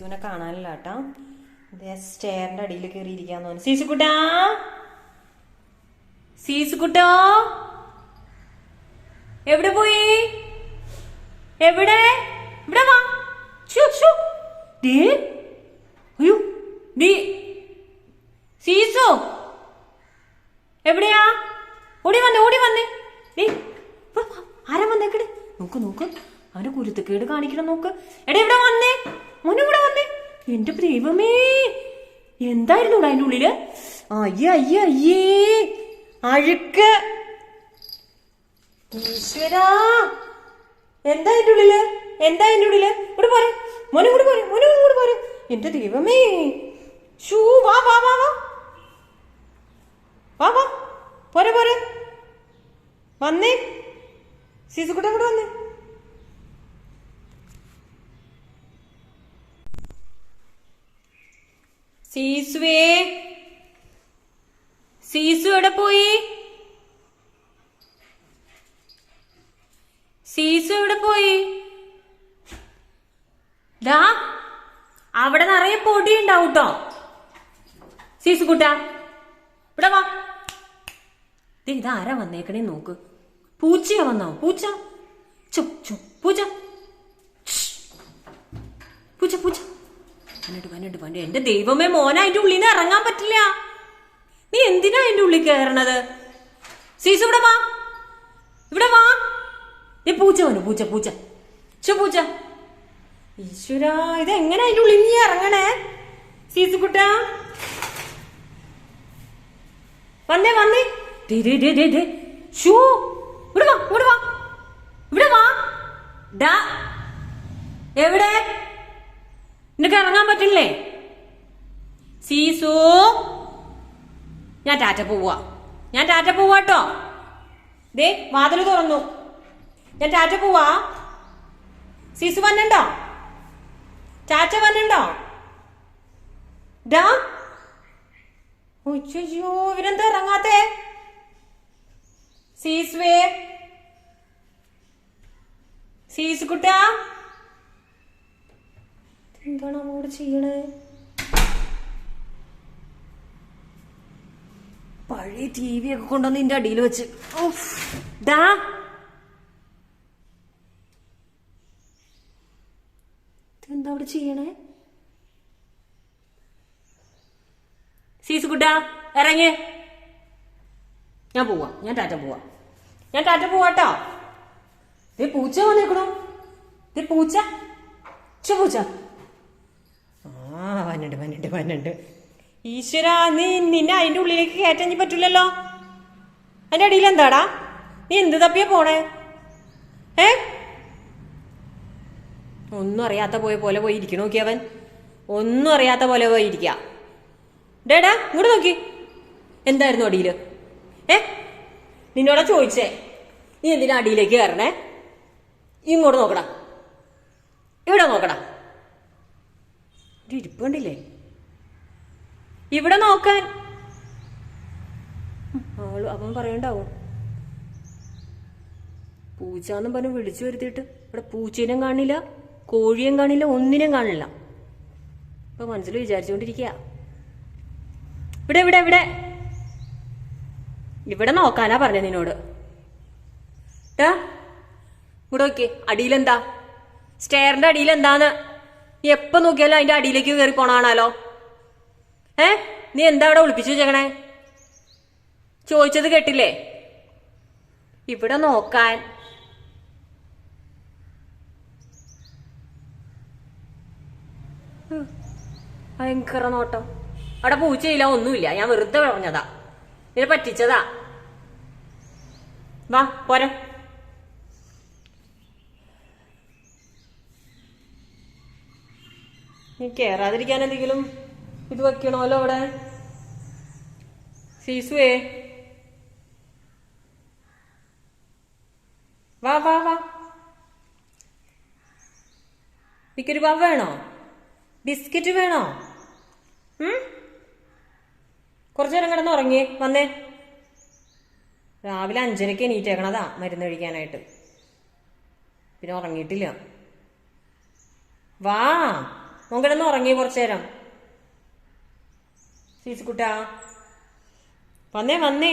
സീസുവിനെ കാണാനില്ല കേട്ടോ സ്റ്റെയറിന്റെ അടിയിൽ കയറിയിരിക്കാന്ന് തോന്നുന്നു. സീസുക്കുട്ടാ സീസുക്കുട്ടോ എവിടെ പോയി? എവിടെ? ഇവിടെ വാ. ഷു ഷു ദേ അയ്യോ ദേ. എവിടെയാ? ഓടി വന്നേ ഓടി വന്നേ. ദേ. ആരാ വന്നേക്കടെ നോക്ക് നോക്ക്. അവന്റെ കുരുത്തക്കേട് കാണിക്കണം നോക്ക്. എടാ ഇവിടെ വന്നേ? മോനെ ഇവിടെ എന്റെ ദൈവമേ. എന്തായിരുന്നു അതിന്റെ ഉള്ളിൽ? അയ്യേ അയ്യേ അയ്യേ. അഴുക്ക്. ഈശ്വരാ. എന്താ അതിന്റെ ഉള്ളിൽ? എന്താ അതിന്റെ ഉള്ളിൽ? ഇവിടെ പോരെ. മോനെ കൂടെ പോരെ. മോനെ കൂടെ പോരെ. എന്റെ ദൈവമേ. ഷൂ വാ വാ വാ വാ. വാ വാ. പോരെ പോരെ. വന്നേ. സീസുക്കുട്ട കൂടെ വന്നേ. സീസുവേ. സീസു എവിടെ പോയി? സീസു എവിടെ പോയി? ദാ അവിടെ നിറയെ പൊടി ഉണ്ടാവും കേട്ടോ സീസു കുട്ട ഇവിടെ വാ. ഇതാരാ വന്നേക്കണേ നോക്ക്. പൂച്ചയാ വന്നോ? പൂച്ച. ചു ചു പൂച്ച. പൂച്ച പൂച്ച. വന്നിട്ട് വന്നിട്ട് എന്റെ ദൈവമേ മോന അതിന്റെ ഉള്ളിൽ നിന്ന് ഇറങ്ങാൻ പറ്റില്ല. നീ എന്തിനാ അതിന്റെ ഉള്ളിൽ കയറണത്? സീസു ഇവിടെ വാ. ഇവിടെ വാ. നീ പൂച്ച വന്നു പൂച്ച പൂച്ച. ചു പൂച്ച. ഈശ്വര എങ്ങനെ അതിന്റെ ഉള്ളിൽ നീ ഇറങ്ങണേ? സീസു കുട്ട. വന്നേ വന്നേ. ഷൂ ഇവിടെ വാ ഇവിടെ വാ. ഇവിടെ വാ. ഡാ. എവിടെ? നിനക്ക് ഇറങ്ങാൻ പറ്റില്ലേ? സീസു. ഞാൻ ടാറ്റ പോവാ ഞാൻ ടാറ്റ പോവാട്ടോ ദേ വാതിൽ തുറന്നു. ഞാൻ ടാറ്റ പോവാ. സീസു വന്നുണ്ടോ? ടാറ്റ വന്നുണ്ടോ? ഡാ. ഉച്ചയ്യോ ഇവരെന്താ ഇറങ്ങാത്തേ? സീസുവേ. സീസു എന്താണ് അവളോട് ചെയ്യണേ? പഴയ ടി വി ഒക്കെ കൊണ്ടുവന്ന് നിന്റെ അടിയിൽ വെച്ച്. എന്താ അവിടെ ചെയ്യണേ? സീസു കുട്ടാ ഇറങ്ങി. ഞാൻ പോവാ. ഞാൻ ടാറ്റ പോവാ. ഞാൻ ടാറ്റ പോവാട്ടോ. ദേ പൂച്ച വന്നേക്കണോ. ദേ പൂച്ച. ചു പൂച്ച. ആ വന്നിട്ട് വന്നിട്ട് വന്നിട്ട് ഈശ്വര നീ നിന്നെ അതിന്റെ ഉള്ളിലേക്ക് കയറ്റാൻ പറ്റില്ലല്ലോ അതിന്റെ അടിയിൽ എന്താടാ? നീ എന്ത് തപ്പിയാ പോണേ? ഏ? ഒന്നും അറിയാത്ത പോയ പോലെ പോയി ഇരിക്കണ നോക്കി അവൻ. ഒന്നും അറിയാത്ത പോലെ പോയി ഇരിക്ക ഡേടാ ഇങ്ങോട്ട് നോക്കി. എന്തായിരുന്നു അടിയിൽ? ഏ? നിന്നോടാ ചോദിച്ചേ. നീ എന്തിനാ അടിയിലേക്ക് കയറണേ? ഇങ്ങോട്ട് നോക്കടാ. ഇവിടെ നോക്കടാ. ഒരു ഇരിപ്പ് കണ്ടില്ലേ ഇവിടെ നോക്കാൻ. ആൾ അവൻ പറയണ്ടാവും. പൂച്ചാന്നും പറഞ്ഞ് വിളിച്ചു വരുത്തിയിട്ട് ഇവിടെ പൂച്ചേനും കാണില്ല കോഴിയും കാണില്ല ഒന്നിനും കാണില്ല. ഇപ്പൊ മനസ്സിൽ വിചാരിച്ചുകൊണ്ടിരിക്കുക ഇവിടെ ഇവിടെ ഇവിടെ. ഇവിടെ നോക്കാനാ പറഞ്ഞ നിന്നോട്. ഇവിടെ നോക്കി അടിയിലെന്താ? സ്റ്റെയറിന്റെ അടിയിൽ എന്താന്ന് നീ എപ്പോ നോക്കിയാലും അതിന്റെ അടിയിലേക്ക് കയറി പോണാണല്ലോ ഏ? നീ എന്താ അവിടെ ഒളിപ്പിച്ചു വെച്ചേക്കണേ? ചോദിച്ചത് കേട്ടില്ലേ? ഇവിടെ നോക്കാൻ. ഭയങ്കര നോട്ടം. അവിടെ പൂച്ചയില്ല ഒന്നുമില്ല. ഞാൻ വെറുതെ പറഞ്ഞതാ ഇതിനെ പറ്റിച്ചതാ. വാ പോരെ. നീ കേറാതിരിക്കാൻ എന്തെങ്കിലും ഇത് വെക്കണമല്ലോ അവിടെ? സീസുവേ. വാ വാ വാ. എനിക്കൊരു വാ വേണോ? ബിസ്ക്കറ്റ് വേണോ? കുറച്ചു നേരം കിടന്ന് ഉറങ്ങിയേ വന്നേ. രാവിലെ അഞ്ചരയ്ക്ക് എണീറ്റേക്കണതാ മരുന്ന് കഴിക്കാനായിട്ട്. പിന്നെ ഉറങ്ങിയിട്ടില്ല. വാ. മോൻ ഉറങ്ങി കുറച്ചു നേരം സീസുകുട്ടാ വന്നേ വന്നേ.